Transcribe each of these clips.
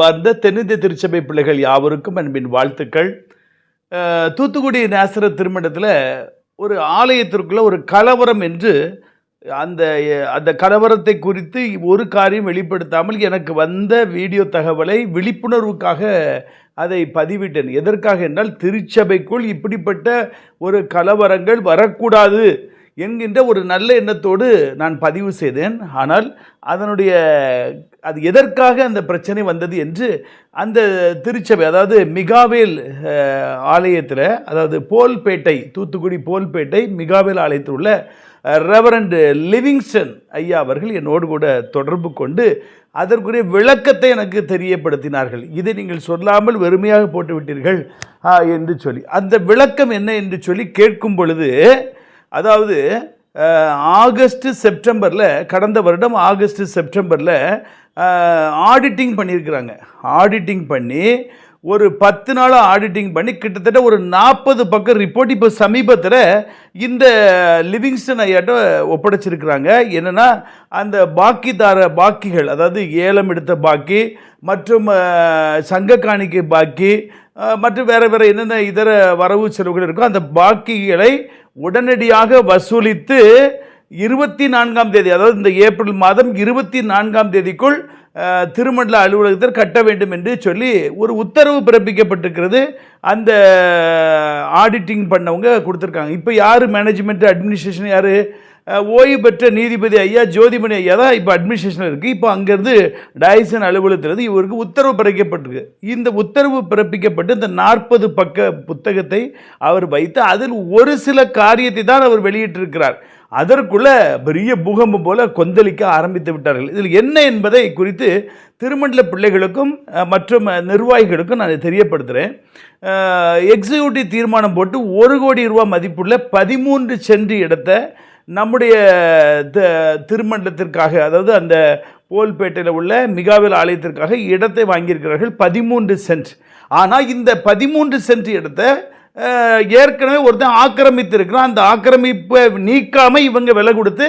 வந்த தென்னிந்திய திருச்சபை பிள்ளைகள் யாவருக்கும் அன்பின் வாழ்த்துக்கள். தூத்துக்குடி நேசர திருமணத்தில் ஒரு ஆலயத்திற்குள்ளே ஒரு கலவரம் என்று அந்த அந்த கலவரத்தை குறித்து ஒரு காரியம் வெளிப்படுத்தாமல் எனக்கு வந்த வீடியோ தகவலை விழிப்புணர்வுக்காக அதை பதிவிட்டேன். எதற்காக என்றால் திருச்சபைக்குள் இப்படிப்பட்ட ஒரு கலவரங்கள் வரக்கூடாது. என்கின்ற ஒரு நல்ல எண்ணத்தோடு நான் பதிவு செய்தேன். ஆனால் அதனுடைய அது எதற்காக அந்த பிரச்சனை வந்தது என்று அந்த திருச்சபை அதாவது மிகாவேல் ஆலயத்தில் அதாவது போல்பேட்டை தூத்துக்குடி போல்பேட்டை மிகாவேல் ஆலயத்தில் உள்ள ரெவரண்ட் லிவிங்ஸ்டன் ஐயா அவர்கள் என்னோடு கூட தொடர்பு கொண்டு அதற்குரிய விளக்கத்தை எனக்கு தெரியப்படுத்தினார்கள். இதை நீங்கள் சொல்லாமல் வெறுமையாக போட்டுவிட்டீர்கள் என்று சொல்லி. அந்த விளக்கம் என்ன என்று சொல்லி கேட்கும் பொழுது அதாவது ஆகஸ்ட்டு செப்டம்பரில் கடந்த வருடம் ஆகஸ்ட்டு செப்டம்பரில் ஆடிட்டிங் பண்ணியிருக்கிறாங்க ஆடிட்டிங் பண்ணி ஒரு பத்து நாள் ஆடிட்டிங் பண்ணி கிட்டத்தட்ட ஒரு நாற்பது பக்கம் ரிப்போர்ட் இப்போ சமீபத்தில் இந்த லிவிங்ஸ்டன் ஐயாட்ட ஒப்படைச்சிருக்கிறாங்க. என்னென்னா அந்த பாக்கிதார பாக்கிகள் அதாவது ஏலம் எடுத்த பாக்கி மற்றும் சங்க காணிக்கை பாக்கி மற்றும் வேறு வேறு என்னென்ன இதர வரவு செலவுகள் இருக்கோ அந்த பாக்கிகளை உடனடியாக வசூலித்து இருபத்தி நான்காம் தேதி அதாவது இந்த ஏப்ரல் மாதம் இருபத்தி நான்காம் தேதிக்குள் திருமண்டல அலுவலகத்தில் கட்ட வேண்டும் என்று சொல்லி ஒரு உத்தரவு பிறப்பிக்கப்பட்டிருக்கிறது. அந்த ஆடிட்டிங் பண்ணவங்க கொடுத்துருக்காங்க. இப்போ யார் மேனேஜ்மெண்ட் அட்மினிஸ்ட்ரேஷன் யார்? ஓய்வு பெற்ற நீதிபதி ஐயா ஜோதிமணி ஐயா தான் இப்போ அட்மினிஸ்ட்ரேஷனில் இருக்குது இப்போ அங்கேருந்து டைசன் அலுவலகத்திலிருந்து இவருக்கு உத்தரவு பிறப்பிக்கப்பட்டிருக்கு. இந்த உத்தரவு பிறப்பிக்கப்பட்டு இந்த நாற்பது பக்க புத்தகத்தை அவர் வைத்து அதில் ஒரு சில காரியத்தை தான் அவர் வெளியிட்டிருக்கிறார். அதற்குள்ளே பெரிய பூகம்பம் போல கொந்தளிக்க ஆரம்பித்து விட்டார்கள். இதில் என்ன என்பதை குறித்து திருமண்டல பிள்ளைகளுக்கும் மற்றும் நிர்வாகிகளுக்கும் நான் தெரியப்படுத்துகிறேன் எக்ஸிக்யூட்டிவ் தீர்மானம் போட்டு ஒரு கோடி ரூபா மதிப்புள்ள பதிமூன்று சென்று இடத்த நம்முடைய த- திருமண்டலத்திற்காக அதாவது அந்த போல்பேட்டையில் உள்ள மிகாவில் ஆலயத்திற்காக இடத்தை வாங்கியிருக்கிறார்கள் பதிமூன்று சென்ட். ஆனால் இந்த பதிமூன்று சென்ட் இடத்தை ஏற்கனவே ஒருத்தன் ஆக்கிரமித்து இருக்கிறான் அந்த ஆக்கிரமிப்பை நீக்காமல் இவங்க விலை கொடுத்து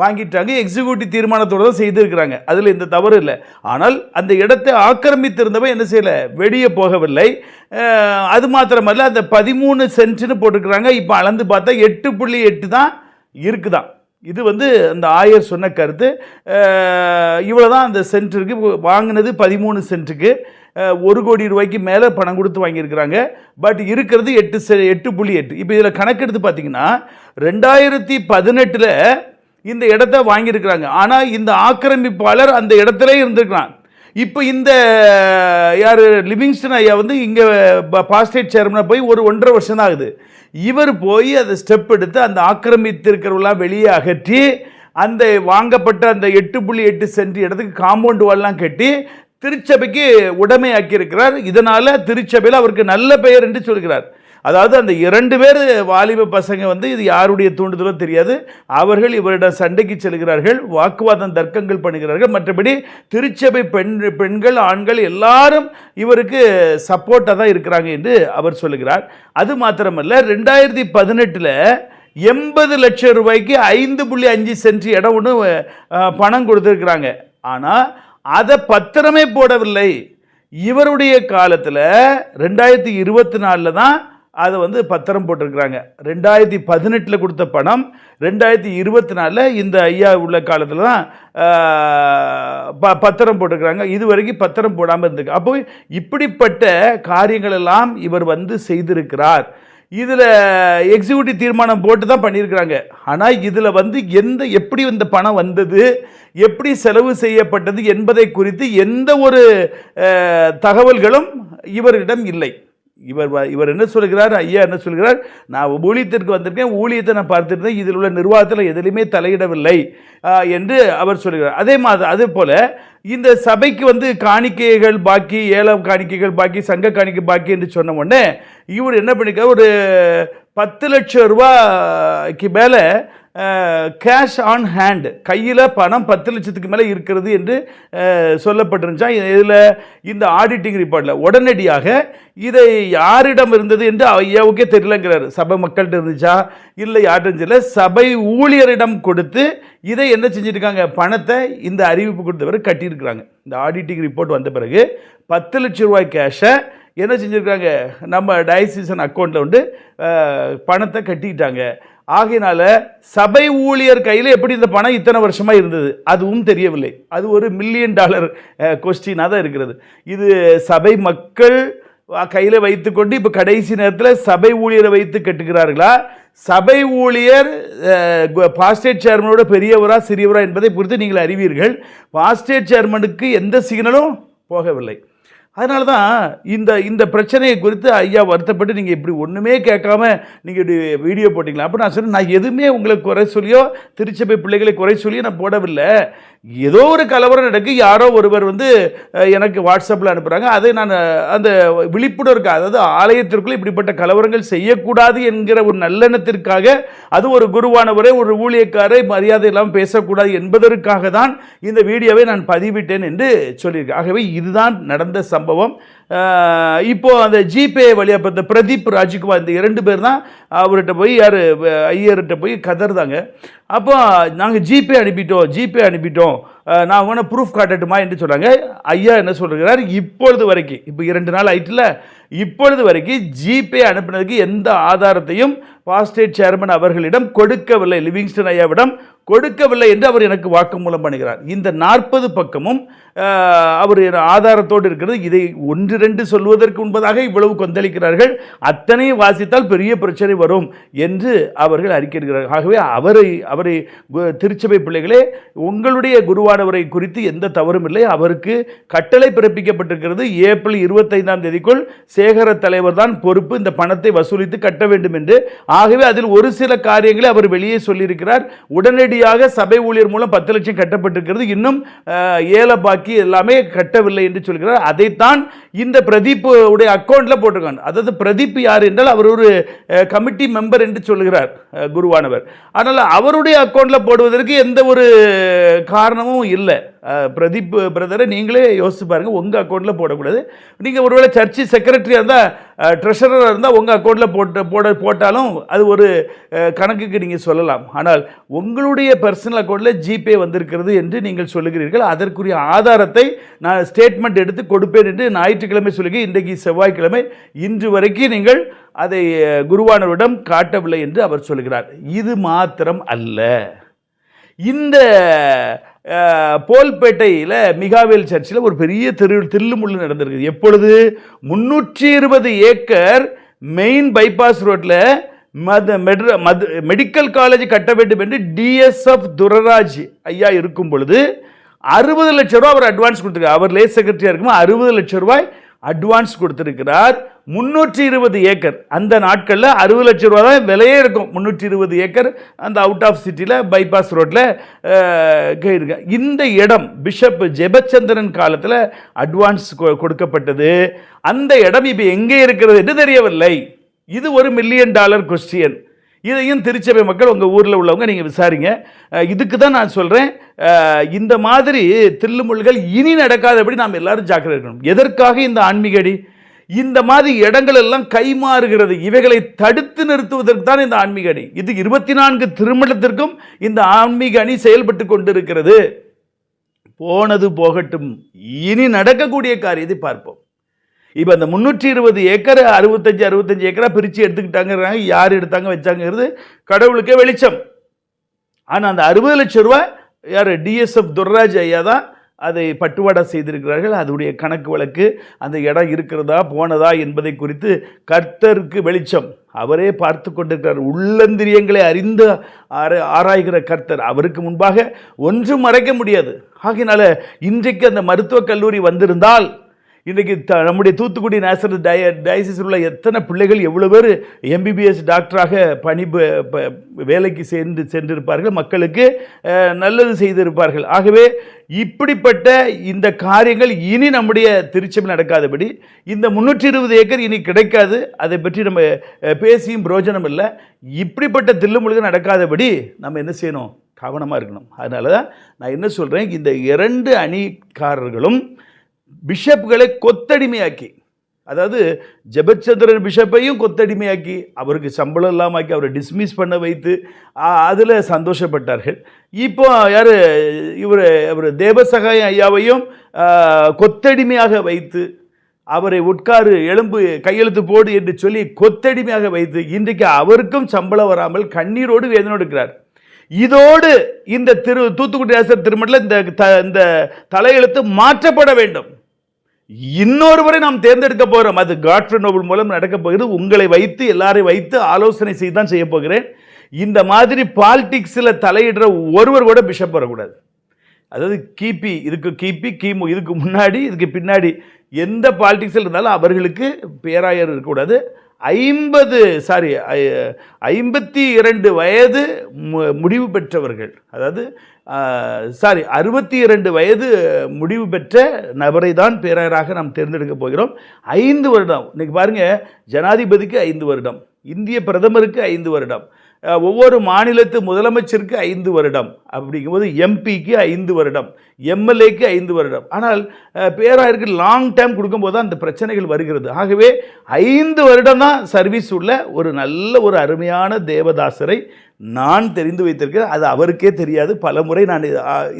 வாங்கிட்டாங்க. எக்ஸிக்யூட்டிவ் தீர்மானத்தோடு தான் செய்திருக்கிறாங்க. அதில் எந்த தவறு இல்லை. ஆனால் அந்த இடத்தை ஆக்கிரமித்திருந்தவன் என்ன செய்யலை? வெளியே போகவில்லை. அது மாத்திரமல்ல அந்த பதிமூணு சென்ட்னு போட்டிருக்கிறாங்க. இப்போ அளந்து பார்த்தா எட்டு புள்ளி எட்டு தான் இருக்குதான். இது வந்து அந்த ஆயர் சொன்ன கருத்து. இவ்வளோ தான் அந்த சென்ட்டுக்கு வாங்கினது பதிமூணு சென்ட்டுக்கு ஒரு கோடி ரூபாய்க்கு மேலே பணம் கொடுத்து வாங்கியிருக்கிறாங்க. பட் இருக்கிறது எட்டு செ எட்டு புள்ளி எட்டு. இப்போ இதில் கணக்கெடுத்து பார்த்தீங்கன்னா ரெண்டாயிரத்தி பதினெட்டில் இந்த இடத்த வாங்கியிருக்கிறாங்க. ஆனால் இந்த ஆக்கிரமிப்பாளர் அந்த இடத்துல இருந்திருக்கிறான். இப்போ இந்த யார் லிவிங்ஸ்டன் ஐயா வந்து இங்கே பாஸ்டேட் சேர்மனாக போய் ஒரு ஒன்றரை வருஷம் தான் ஆகுது. இவர் போய் அதை ஸ்டெப் எடுத்து அந்த ஆக்கிரமித்திருக்கிறவெல்லாம் வெளியே அகற்றி அந்த வாங்கப்பட்ட அந்த எட்டு புள்ளி எட்டு சென்ட் இடத்துக்கு காம்பவுண்ட் வால்லாம் கட்டி திருச்சபைக்கு உடைமையாக்கி இருக்கிறார் இதனால் திருச்சபையில் அவருக்கு நல்ல பெயர் என்று சொல்கிறார். அதாவது அந்த இரண்டு பேர் வாலிப பசங்க வந்து இது யாருடைய தூண்டுதலோ தெரியாது. அவர்கள் இவரிடம் சண்டைக்கு செல்கிறார்கள் வாக்குவாதம் தர்க்கங்கள் பண்ணுகிறார்கள். மற்றபடி திருச்சபை பெண் பெண்கள் ஆண்கள் எல்லாரும் இவருக்கு சப்போர்ட்டாக தான் இருக்கிறாங்க என்று அவர் சொல்லுகிறார். அது மாத்திரமல்ல ரெண்டாயிரத்தி பதினெட்டில் எண்பது லட்சம் ரூபாய்க்கு ஐந்து புள்ளி அஞ்சு சென்ட் இடம் ஒன்று பணம் கொடுத்துருக்குறாங்க. ஆனால் அதை பத்திரமே போடவில்லை. இவருடைய காலத்தில் ரெண்டாயிரத்தி இருபத்தி நாலில் தான் அதை வந்து பத்திரம் போட்டிருக்கிறாங்க. ரெண்டாயிரத்தி பதினெட்டில் கொடுத்த பணம் ரெண்டாயிரத்தி இருபத்தி நாலில் இந்த ஐயா உள்ள காலத்தில் தான் ப பத்திரம் போட்டிருக்கிறாங்க. இது வரைக்கும் பத்திரம் போடாமல் இருந்திருக்கு. அப்போ இப்படிப்பட்ட காரியங்களெல்லாம் இவர் வந்து செய்திருக்கிறார். இதில் எக்ஸிக்யூட்டிவ் தீர்மானம் போட்டு தான் பண்ணியிருக்கிறாங்க. ஆனால் இதில் வந்து எந்த எப்படி இந்த பணம் வந்தது எப்படி செலவு செய்யப்பட்டது என்பதை குறித்து எந்த ஒரு தகவல்களும் இவரிடம் இல்லை. இவர் இவர் என்ன சொல்கிறார் ஐயா என்ன சொல்கிறார் நான் ஊழியத்திற்கு வந்திருக்கேன் ஊழியத்தை நான் பார்த்துருந்தேன் இதில் உள்ள நிர்வாகத்தில் எதிலையுமே தலையிடவில்லை என்று அவர் சொல்கிறார். அதே மாதிரி அதே போல் இந்த சபைக்கு வந்து காணிக்கைகள் பாக்கி ஏலம் காணிக்கைகள் பாக்கி சங்க காணிக்கை பாக்கி என்று சொன்ன உடனே இவர் என்ன பண்ணிக்க ஒரு பத்து லட்சம் ரூபாய்க்கு மேலே கேஷ் ஆன் ஹேண்ட் கையில் பணம் பத்து லட்சத்துக்கு மேலே இருக்கிறது என்று சொல்லப்பட்டிருந்துச்சா? இதில் இந்த ஆடிட்டிங் ரிப்போர்ட்டில் உடனடியாக இதை யாரிடம் இருந்தது என்று ஐயாவுக்கே தெரியலங்கிறார். சபை மக்கள்கிட்ட இருந்துச்சா? இல்லை யார்கிட்ட தெரியல. சபை ஊழியரிடம் கொடுத்து இதை என்ன செஞ்சுருக்காங்க? பணத்தை இந்த அறிவிப்பு கொடுத்த பிறகு கட்டியிருக்கிறாங்க. இந்த ஆடிட்டிங் ரிப்போர்ட் வந்த பிறகு பத்து லட்ச ரூபாய் கேஷை என்ன செஞ்சுருக்காங்க? நம்ம டயசிசன் அக்கௌண்ட்டில் வந்து பணத்தை கட்டிக்கிட்டாங்க ஆகையினால சபை ஊழியர் கையில் எப்படி இந்த பணம் இத்தனை வருஷமாக இருந்தது? அதுவும் தெரியவில்லை. அது ஒரு மில்லியன் டாலர் கொஸ்டினாக தான் இருக்கிறது. இது சபை மக்கள் கையில் வைத்துக்கொண்டு இப்போ கடைசி நேரத்தில் சபை ஊழியரை வைத்து கட்டுகிறார்களா? சபை ஊழியர் பாஸ்டேட் சேர்மனோட பெரியவரா சிறியவரா என்பதை பொறுத்து நீங்கள் அறிவீர்கள். பாஸ்டேட் சேர்மனுக்கு எந்த சிக்னலும் போகவில்லை. அதனால தான் இந்த இந்த பிரச்சனையை குறித்து ஐயா வருத்தப்பட்டு நீங்கள் இப்படி ஒன்றுமே கேட்காம நீங்கள் இப்படி வீடியோ போட்டிங்களா? அப்போ நான் சொன்னேன் நான் எதுவுமே உங்களை குறை சொல்லியோ திருச்சபை பிள்ளைகளை குறை சொல்லியோ நான் போடவில்லை. ஏதோ ஒரு கலவரம் நடக்கு யாரோ ஒருவர் வந்து எனக்கு வாட்ஸ்அப்பில் அனுப்புகிறாங்க அதை நான் அந்த விழிப்புணர்வுக்கு அதாவது ஆலயத்திற்குள் இப்படிப்பட்ட கலவரங்கள் செய்யக்கூடாது என்கிற ஒரு நல்லெண்ணத்திற்காக அது ஒரு குருவானவரை ஒரு ஊழியக்காரை மரியாதை இல்லாமல் பேசக்கூடாது என்பதற்காக தான் இந்த வீடியோவை நான் பதிவிட்டேன் என்று சொல்லியிருக்கேன். ஆகவே இதுதான் நடந்த சம்பவம். சம்பவம் இப்போது அந்த ஜிபே வழியாக பார்த்த பிரதீப் ராஜ்குமார் இந்த இரண்டு பேர் தான் அவர்கிட்ட போய் யார் ஐயர்கிட்ட போய் கதறுதாங்க அப்போ நாங்கள் ஜிபே அனுப்பிட்டோம் ஜிபே அனுப்பிட்டோம். நான் வேணால் ப்ரூஃப் காட்டட்டுமா என்று சொன்னாங்க. ஐயா என்ன சொல்கிறார் இப்பொழுது வரைக்கும் இப்போ இரண்டு நாள் ஆயிட்டுல இப்பொழுது வரைக்கும் ஜிபே அனுப்பினதுக்கு எந்த ஆதாரத்தையும் பாஸ்டேட் சேர்மன் அவர்களிடம் கொடுக்கவில்லை. லிவிங்ஸ்டன் ஐயாவிடம் கொடுக்கவில்லை என்று அவர் எனக்கு வாக்குமூலம் பண்ணுகிறார். இந்த நாற்பது பக்கமும் அவர் ஆதாரத்தோடு இருக்கிறது. இதை ஒன்று என்று சொல்வதற்கு முன்பதாக இவ்வளவு கொந்தளிக்கிறார்கள். அத்தனை வாசித்தால் பெரிய பிரச்சனை வரும் என்று அவர்கள் அறிக்கையிடுகிறார்கள். ஆகவே அவரை அவரை திருச்சபை பிள்ளைகளே உங்களுடைய குருவானவரை குறித்து எந்த தவறும் இல்லை. அவருக்கு கட்டளை பிறப்பிக்கப்பட்டிருக்கிறது. ஏப்ரல் இருபத்தைந்தாம் தேதிக்குள் சேகர தலைவர் தான் பொறுப்பு இந்த பணத்தை வசூலித்து கட்ட வேண்டும் என்று. ஆகவே அதில் ஒரு சில காரியங்களை அவர் வெளியே சொல்லியிருக்கிறார். உடனடியாக சபை ஊழியர் மூலம் பத்து லட்சம் கட்டப்பட்டிருக்கிறது. இன்னும் ஏல பாக்கி எல்லாமே கட்டவில்லை என்று சொல்கிறார். அதைத்தான் இந்த பிரதீப் உடைய அக்கௌண்ட்ல போட்டிருக்காங்க. அதாவது பிரதீப் யார் என்றால் அவர் ஒரு கமிட்டி மெம்பர் என்று சொல்கிறார் குருவானவர். ஆனால் அவருடைய அக்கௌண்ட்ல போடுவதற்கு எந்த ஒரு காரணமும் இல்லை. பிரதீப் பிரதரை நீங்களே யோசிச்சு பாருங்கள் உங்கள் அக்கௌண்ட்டில் போடக்கூடாது. நீங்கள் ஒருவேளை சர்ச்சு செக்ரட்டரியாக இருந்தால் ட்ரெஷரராக இருந்தால் உங்கள் அக்கௌண்ட்டில் போட்டு போட போட்டாலும் அது ஒரு கணக்குக்கு நீங்கள் சொல்லலாம். ஆனால் உங்களுடைய பர்சனல் அக்கௌண்ட்டில் ஜிபே வந்திருக்கிறது என்று நீங்கள் சொல்லுகிறீர்கள். அதற்குரிய ஆதாரத்தை நான் ஸ்டேட்மெண்ட் எடுத்து கொடுப்பேன் என்று ஞாயிற்றுக்கிழமை சொல்லுங்க இன்றைக்கு செவ்வாய்க்கிழமை இன்று வரைக்கும் நீங்கள் அதை குருவானவரிடம் காட்டவில்லை என்று அவர் சொல்கிறார் இது மாத்திரம் அல்ல. இந்த போல்பேட்டையில் மிகாவேல் சர்ச்சில் ஒரு பெரிய திரு தில்லுமுள்ளு நடந்திருக்குது. எப்பொழுது? முன்னூற்றி இருபது ஏக்கர் மெயின் பைபாஸ் ரோட்டில் மத மெட்ர மது மெடிக்கல் காலேஜ் கட்ட வேண்டும் என்று டிஎஸ்எஃப் துரராஜ் ஐயா இருக்கும் பொழுது அறுபது லட்ச ரூபாய் அவர் அட்வான்ஸ் கொடுத்துருக்காரு. அவர் லேஸ் செக்ரட்டரியாக இருக்குமா அறுபது லட்ச ரூபாய் அட்வான்ஸ் கொடுத்துருக்கிறார். முந்நூற்றி இருபது ஏக்கர். அந்த நாட்களில் அறுபது லட்சம் ரூபா தான் விலையே இருக்கும். முந்நூற்றி இருபது ஏக்கர் அந்த அவுட் ஆஃப் சிட்டியில் பைபாஸ் ரோட்டில் இருக்கு இந்த இடம் பிஷப் ஜெபச்சந்திரன் காலத்தில் அட்வான்ஸ் கொ- கொடுக்கப்பட்டது. அந்த இடம் இப்போ எங்கே இருக்கிறது என்று தெரியவில்லை. இது ஒரு மில்லியன் டாலர் கொஸ்டியன் இதையும் திருச்சபை மக்கள் உங்கள் ஊரில் உள்ளவங்க நீங்கள் விசாரிங்க. இதுக்கு தான் நான் சொல்கிறேன் இந்த மாதிரி தில்லுமுள்கள் இனி நடக்காதபடி நாம் எல்லாரும் ஜாக்கிரதை இருக்கணும். எதற்காக இந்த ஆன்மீகடி இந்த மாதிரி இடங்கள் எல்லாம் கைமாறுகிறது. இவைகளை தடுத்து நிறுத்துவதற்கு தான் இந்த ஆன்மீக அணி இது இருபத்தி நான்கு திருமணத்திற்கும் இந்த ஆன்மீக அணி செயல்பட்டு கொண்டிருக்கிறது. போனது போகட்டும். இனி நடக்கக்கூடிய காரியத்தை பார்ப்போம். இப்போ அந்த முந்நூற்றி இருபது ஏக்கர் அறுபத்தஞ்சு அறுபத்தஞ்சு ஏக்கராக பிரித்து எடுத்துக்கிட்டாங்கிறாங்க. யார் எடுத்தாங்க வச்சாங்கிறது கடவுளுக்கே வெளிச்சம். ஆனால் அந்த அறுபது லட்சம் ரூபாய் யார்? டிஎஸ்எஃப் துர்ராஜ் ஐயா தான் அதை பட்டுவாடா செய்திருக்கிறார்கள். அதனுடைய கணக்கு வழக்கு அந்த இடம் இருக்கிறதா போனதா என்பதை குறித்து கர்த்தருக்கு வெளிச்சம். அவரே பார்த்து கொண்டிருக்கிறார். உள்ளந்திரியங்களை அறிந்து ஆர- ஆராய்கிற கர்த்தர். அவருக்கு முன்பாக ஒன்றும் மறைக்க முடியாது. ஆகையினால இன்றைக்கு அந்த மருத்துவக் கல்லூரி வந்திருந்தால் இன்றைக்கி த நம்முடைய தூத்துக்குடி நேசர் டய டயசிஸில் உள்ள எத்தனை பிள்ளைகள் எவ்வளோ பேர் எம்பிபிஎஸ் டாக்டராக பணி வேலைக்கு சேர்ந்து சென்றிருப்பார்கள் மக்களுக்கு நல்லது செய்திருப்பார்கள். ஆகவே இப்படிப்பட்ட இந்த காரியங்கள் இனி நம்முடைய திருச்சபையில் நடக்காதபடி இந்த முந்நூற்றி இருபது ஏக்கர் இனி கிடைக்காது அதை பற்றி நம்ம பேசியும் பிரயோஜனம் இல்லை. இப்படிப்பட்ட தில்லுமுழுகு நடக்காதபடி நம்ம என்ன செய்யணும்? கவனமாக இருக்கணும். அதனால தான் நான் என்ன சொல்கிறேன் இந்த இரண்டு அணிக்காரர்களும் பிஷப்புகளை கொத்தடிமையாக்கி அதாவது ஜெபச்சந்திரன் பிஷப்பையும் கொத்தடிமையாக்கி அவருக்கு சம்பளம் இல்லாமல் ஆக்கி அவரை டிஸ்மிஸ் பண்ண வைத்து அதில் சந்தோஷப்பட்டார்கள். இப்போ யார் இவர் அவர் தேவசகாயம் ஐயாவையும் கொத்தடிமையாக வைத்து அவரை உட்காரு எலும்பு கையெழுத்து போடு என்று சொல்லி கொத்தடிமையாக வைத்து இன்றைக்கு அவருக்கும் சம்பளம் வராமல் கண்ணீரோடு வேதனோடு இருக்கிறார். இதோடு இந்த திரு தூத்துக்குடி அரசர் திருமணத்தில் இந்த த- இந்த தலையெழுத்து மாற்றப்பட வேண்டும். இன்னொருவரை நாம் தேர்ந்தெடுக்க போகிறோம் அது காட்ஃப்ரே நோபல் மூலம் நடக்க போகிறது. உங்களை வைத்து எல்லாரையும் வைத்து ஆலோசனை செய்து தான் செய்ய போகிறேன். இந்த மாதிரி பாலிடிக்ஸில் தலையிடுற ஒருவர் கூட பிஷப் வரக்கூடாது. அதாவது கிபி இதுக்கு கிபி கிமு இதுக்கு முன்னாடி இதுக்கு பின்னாடி எந்த பாலிடிக்ஸில் இருந்தாலும் அவர்களுக்கு பேராயர் இருக்கக்கூடாது. ஐம்பது சாரி ஐம்பத்தி இரண்டு வயது மு- முடிவு பெற்றவர்கள். அதாவது சாரி அறுபத்தி இரண்டு வயது முடிவு பெற்ற நபரை தான் பேரராக நாம் தேர்ந்தெடுக்க போகிறோம். ஐந்து வருடம். இன்றைக்கி பாருங்கள் ஜனாதிபதிக்கு ஐந்து வருடம். இந்திய பிரதமருக்கு ஐந்து வருடம். ஒவ்வொரு மாநிலத்து முதலமைச்சருக்கு ஐந்து வருடம். அப்படிங்கும்போது எம்பிக்கு ஐந்து வருடம். எம்எல்ஏக்கு ஐந்து வருடம். ஆனால் பேராயருக்கு லாங் டைம் கொடுக்கும்போது தான் அந்த பிரச்சனைகள் வருகிறது. ஆகவே ஐந்து வருடம் தான் சர்வீஸ் உள்ள ஒரு நல்ல ஒரு அருமையான தேவதாசரை நான் தெரிந்து வைத்திருக்கிறேன். அது அவருக்கே தெரியாது. பல முறை நான்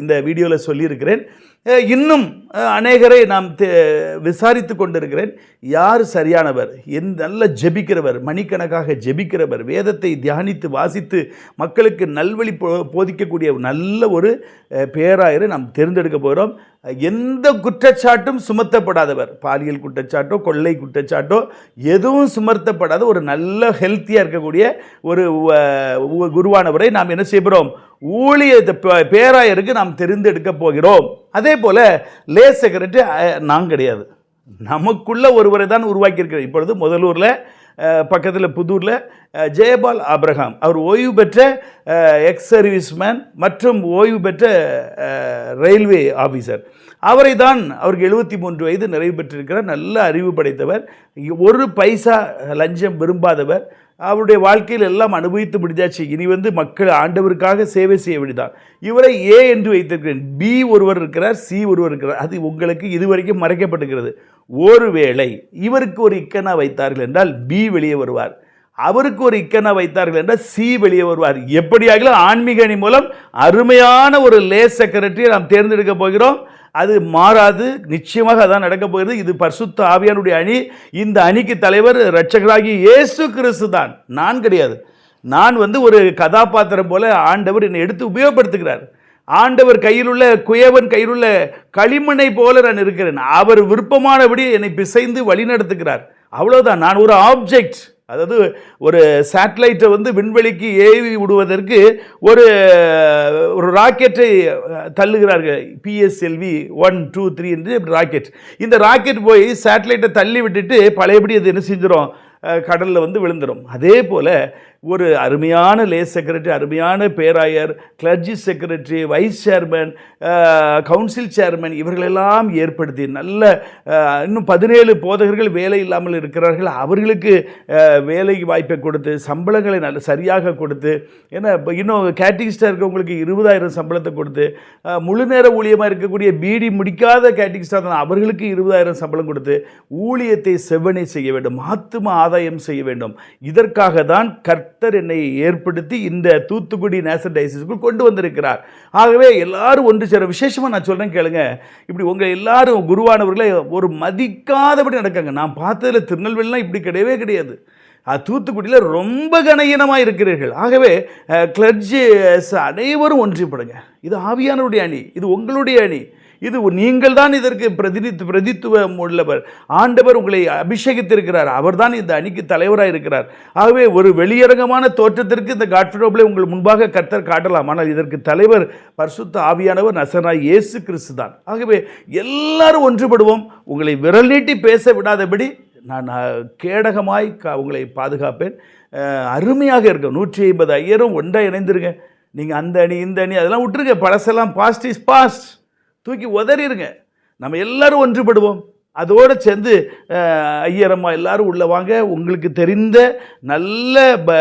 இந்த வீடியோவில் சொல்லியிருக்கிறேன். இன்னும் அநேகரை நாம் தே- விசாரித்து கொண்டிருக்கிறேன். யார் சரியானவர்? என் நல்ல ஜெபிக்கிறவர் மணிக்கணக்காக ஜெபிக்கிறவர் வேதத்தை தியானித்து வாசித்து மக்களுக்கு நல்வழி போ- போதிக்கக்கூடிய நல்ல ஒரு பேராயரை நாம் தேர்ந்தெடுக்க போகிறோம். எந்த குற்றச்சாட்டும் சுமத்தப்படாதவர். பாலியல் குற்றச்சாட்டோ கொள்ளை குற்றச்சாட்டோ எதுவும் சுமர்த்தப்படாத ஒரு நல்ல ஹெல்த்தியாக இருக்கக்கூடிய ஒரு குருவானவரை நாம் என்ன செய்கிறோம் ஊழியத்தை பேராயருக்கு நாம் தெரிந்தெடுக்க போகிறோம். அதே போல் லே செக்ரட்டரி நான் கிடையாது. நமக்குள்ள ஒருவரை தான் உருவாக்கியிருக்கிறேன். இப்பொழுது முதலூரில் பக்கத்தில் புதூரில் ஜெயபால் ஆப்ரஹாம் அவர் ஓய்வு பெற்ற எக்ஸ் சர்வீஸ்மேன் மற்றும் ஓய்வு பெற்ற ரயில்வே ஆஃபீஸர் அவரை தான் அவருக்கு எழுபத்தி மூன்று வயது நிறைவு பெற்றிருக்கிறார். நல்ல அறிவு படைத்தவர். ஒரு பைசா லஞ்சம் விரும்பாதவர். அவருடைய வாழ்க்கையில் எல்லாம் அனுபவித்து முடிஞ்சாச்சு. இனி வந்து மக்கள் ஆண்டவருக்காக சேவை செய்ய வேண்டியதான் இவரை ஏ என்று வைத்திருக்கிறேன். பி ஒருவர் இருக்கிறார் சி ஒருவர் இருக்கிறார். அது உங்களுக்கு இதுவரைக்கும் மறைக்கப்பட்டிருக்கிறது. ஒருவேளை இவருக்கு ஒரு இக்கனா வைத்தார்கள் என்றால் பி வெளியே வருவார். அவருக்கு ஒரு இக்கனா வைத்தார்கள் என்றால் சி வெளியே வருவார். எப்படியாகிலும் ஆன்மீக அணி மூலம் அருமையான ஒரு லே செக்ரட்டரியை நாம் தேர்ந்தெடுக்க போகிறோம். அது மாறாது. நிச்சயமாக அதான் நடக்க போகிறது. இது பர்சுத்த ஆவியானுடைய அணி. இந்த அணிக்கு தலைவர் இரட்சகராகி இயேசு கிறிஸ்து தான். நான் கிடையாது. நான் வந்து ஒரு கதாபாத்திரம் போல ஆண்டவர் என்னை எடுத்து உபயோகப்படுத்துகிறார். ஆண்டவர் கையில் உள்ள குயவன் கையில் உள்ள களிமண்ணை போல நான் இருக்கிறேன். அவர் விருப்பமானபடி என்னை பிசைந்து வழிநடத்துகிறார். அவ்வளோதான் நான் ஒரு ஆப்ஜெக்ட் அதாவது ஒரு சேட்டலைட்டை வந்து விண்வெளிக்கு ஏவி விடுவதற்கு ஒரு ஒரு ராக்கெட்டை தள்ளுகிறார்கள். பிஎஸ்எல்வி ஒன் டூ த்ரீ என்று ராக்கெட் இந்த ராக்கெட் போய் சேட்டலைட்டை தள்ளி விட்டுட்டு பழையபடி அது என்ன செஞ்சிடும் கடலில் வந்து விழுந்துடும் அதே போல் ஒரு அருமையான லே செக்ரட்டரி அருமையான பேராயர் clergy secretary vice chairman council chairman இவர்களெல்லாம் ஏற்படுத்தி நல்ல இன்னும் பதினேழு போதகர்கள் வேலை இல்லாமல் இருக்கிறார்கள். அவர்களுக்கு வேலை வாய்ப்பை கொடுத்து சம்பளங்களை நல்ல சரியாக கொடுத்து ஏன்னா இப்போ இன்னும் கேட்டிகிஸ்டாக இருக்கிறவங்களுக்கு இருபதாயிரம் சம்பளத்தை கொடுத்து முழு நேர ஊழியமாக இருக்கக்கூடிய பிடி முடிக்காத கேட்டிகிஸ்டாக தான் அவர்களுக்கு இருபதாயிரம் சம்பளம் கொடுத்து ஊழியத்தை செவ்வனை செய்ய வேண்டும் மாத்தும ஆதாயம் செய்ய வேண்டும். இதற்காக தான் கர்த்தர் என்னை ஏற்படுத்தி இந்த தூத்துக்குடி நேசர் டைசிஸ்க்குள் கொண்டு வந்திருக்கிறார். ஆகவே எல்லாரும் ஒன்று சேர விசேஷமாக நான் சொல்கிறேன் கேளுங்க. இப்படி உங்கள் எல்லாரும் குருவானவர்களை ஒரு மதிக்காதபடி நடக்காங்க. நான் பார்த்ததில் திருநெல்வேலிலாம் இப்படி கிடையவே கிடையாது. அது தூத்துக்குடியில் ரொம்ப கனகீனமாக இருக்கிறீர்கள். ஆகவே கிளர்ஜி அனைவரும் ஒன்றிப்படுங்க இது ஆவியானவருடைய அணி. இது உங்களுடைய அணி. இது நீங்கள் தான் இதற்கு பிரதிநிதி பிரதித்துவம் உள்ளவர் ஆண்டவர் உங்களை அபிஷேகித்திருக்கிறார். அவர்தான் இந்த அணிக்கு தலைவராக இருக்கிறார். ஆகவே ஒரு வெளியரங்கமான தோற்றத்திற்கு இந்த காட்ஃபிரோபிளை உங்கள் முன்பாக கர்த்தர் காட்டலாம். ஆனால் இதற்கு தலைவர் பரிசுத்த ஆவியானவர் நசனாய் இயேசு கிறிஸ்து தான். ஆகவே எல்லாரும் ஒன்றுபடுவோம். உங்களை விரல் நீட்டி பேச விடாதபடி நான் கேடகமாய் கா- உங்களை பாதுகாப்பேன். அருமையாக இருக்கும் நூற்றி ஐம்பது ஐயரும் ஒன்றாக இணைந்திருங்க. நீங்கள் அந்த அணி இந்த அணி அதெல்லாம் விட்டுருங்க. பழசெல்லாம் பாஸ்ட் இஸ் பாஸ்ட் தூக்கி உதறிடுங்க நம்ம எல்லாரும் ஒன்றுபடுவோம். அதோடு சேர்ந்து ஐயரம்மா எல்லாரும் உள்ளே வாங்க. உங்களுக்கு தெரிந்த நல்ல ப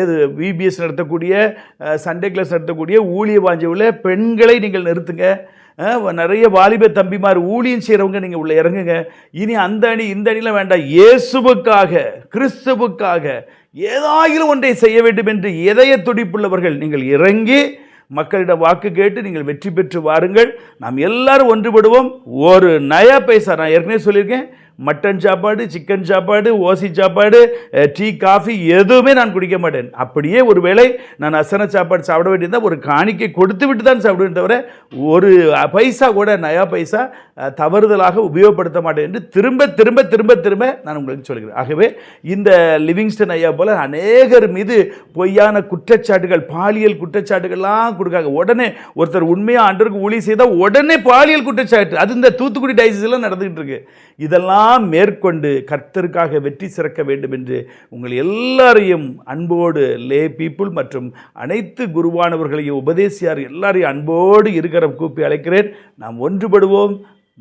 இது விபிஎஸ் நடத்தக்கூடிய சண்டே கிளாஸ் நடத்தக்கூடிய ஊழிய வாஞ்சவில் பெண்களை நீங்கள் நிறுத்துங்க. நிறைய வாலிப தம்பிமார் ஊழியம் செய்கிறவங்க நீங்கள் உள்ள இறங்குங்க. இனி அந்த அணி இந்த அணிலாம் வேண்டாம். இயேசுவுக்காக கிறிஸ்துவுக்காக ஏதாயிலும் ஒன்றை செய்ய வேண்டும் என்று இதய துடிப்புள்ளவர்கள் நீங்கள் இறங்கி மக்களிடம் வாக்கு கேட்டு நீங்கள் வெற்றி பெற்று வாருங்கள். நாம் எல்லாரும் ஒன்றுபடுவோம். ஒரு நயா பைசா நான் ஏற்கனவே சொல்லியிருக்கேன். மட்டன் சாப்பாடு சிக்கன் சாப்பாடு ஓசி சாப்பாடு டீ காஃபி எதுவுமே நான் குடிக்க மாட்டேன். அப்படியே ஒரு வேளை நான் அசன சாப்பாடு சாப்பிட வேண்டியிருந்தால் ஒரு காணிக்கை கொடுத்து விட்டு தான் சாப்பிடுவேன் தவிர ஒரு பைசா கூட நயா பைசா தவறுதலாக உபயோகப்படுத்த மாட்டேன் என்று திரும்ப திரும்ப திரும்ப திரும்ப நான் உங்களுக்கு சொல்கிறேன். ஆகவே இந்த லிவிங்ஸ்டன் ஐயா போல அநேகர் மீது பொய்யான குற்றச்சாட்டுகள் பாலியல் குற்றச்சாட்டுகள்லாம் கொடுக்காங்க. உடனே ஒருத்தர் உண்மையாக ஆண்டருக்கு ஊழி செய்தால் உடனே பாலியல் குற்றச்சாட்டு. அது இந்த தூத்துக்குடி டைசிஸில் நடந்துகிட்டு இருக்கு. இதெல்லாம் மேற்கொண்டு கர்த்தருக்காக வெற்றி சிறக்க வேண்டும் என்று உங்கள் எல்லாரையும் அன்போடு லே பீப்புள் மற்றும் அனைத்து குருவானவர்களையும் உபதேசியார் எல்லாரையும் அன்போடு இருக்கிற கூப்பி அழைக்கிறேன். நாம் ஒன்றுபடுவோம்.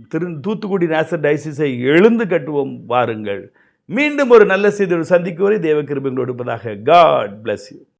திரு தூத்துக்குடி நேசர் டைசிஸை எழுந்து கட்டுவோம். வாருங்கள். மீண்டும் ஒரு நல்ல செய்தியோடு சந்திக்கும் வரை தேவ கிருபங்களோடு இருப்பதாக காட் பிளஸ் யூ